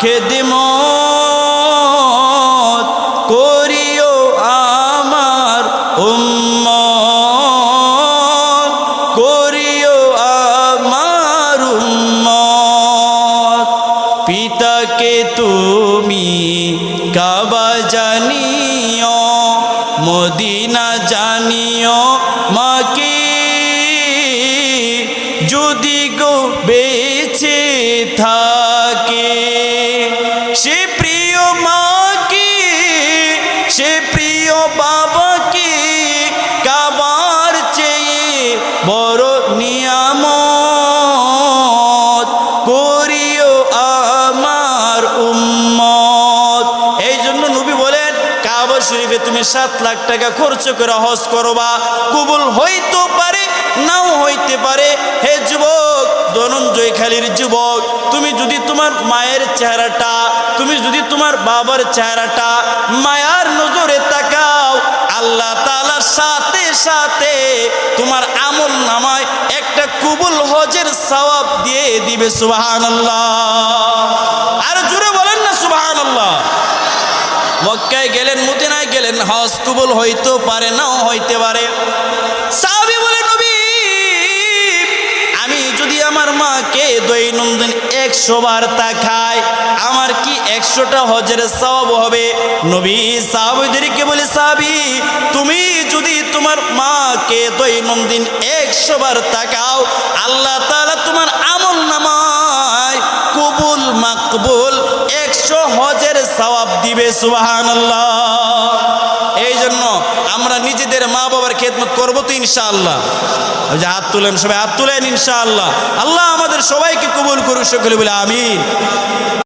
খেদমত করিও আমার উম্ম করিও আমার উম্ম পিতাকে তুমি কাবা জানিও, মদিনা জানিও, মাকে যদি গো বেছে থাকে। প্রিয় বাবাকে কাবার চেয়ে বড় করিও আমার উম্মত। এই জন্য নবী বলেন শরীফে তুমি সাত লাখ টাকা খরচ করে হজ করবা। কবুল হইতে পারে, নাও হইতে পারে। হে যুবক, ধনঞ্জয় খালির যুবক, তুমি যদি তোমার মায়ের চেহারাটা, তুমি যদি তোমার বাবার চেহারাটা মায়ার সাথে তোমার আমল নামায় একটা কবুল হজের সওয়াব দিয়ে দিবে, সুবহানাল্লাহ। আর জুড়ে বলেন না, সুবহানাল্লাহ। মক্কায় গেলেন, মদিনায় গেলেন, হজ কবুল হইতেও পারে, নাও হইতে পারে। বলে আমি যদি আমার মাকে দৈনন্দিন একশো বার তাকাই, আমার কি একশোটা হজের সওয়াব হবে? নবী সাহাবিদেরকে বলে, সাহাবি, তুমি তোমার মাকে দৈনন্দিন একশো বার তাকাও, আল্লাহ তাআলা তোমার আমল নামায় কবুল মাকবুল একশো হজের সওয়াব দিবে, সুবহানাল্লাহ। এই জন্য আমরা নিজেদের মা বাবার খেদমত করব তো ইনশাআল্লাহ। যে হাত তুলেন সবাই, হাত তুলেন ইনশাআল্লাহ। আল্লাহ আমাদের সবাইকে কবুল করুক, সকলে বলে আমিন।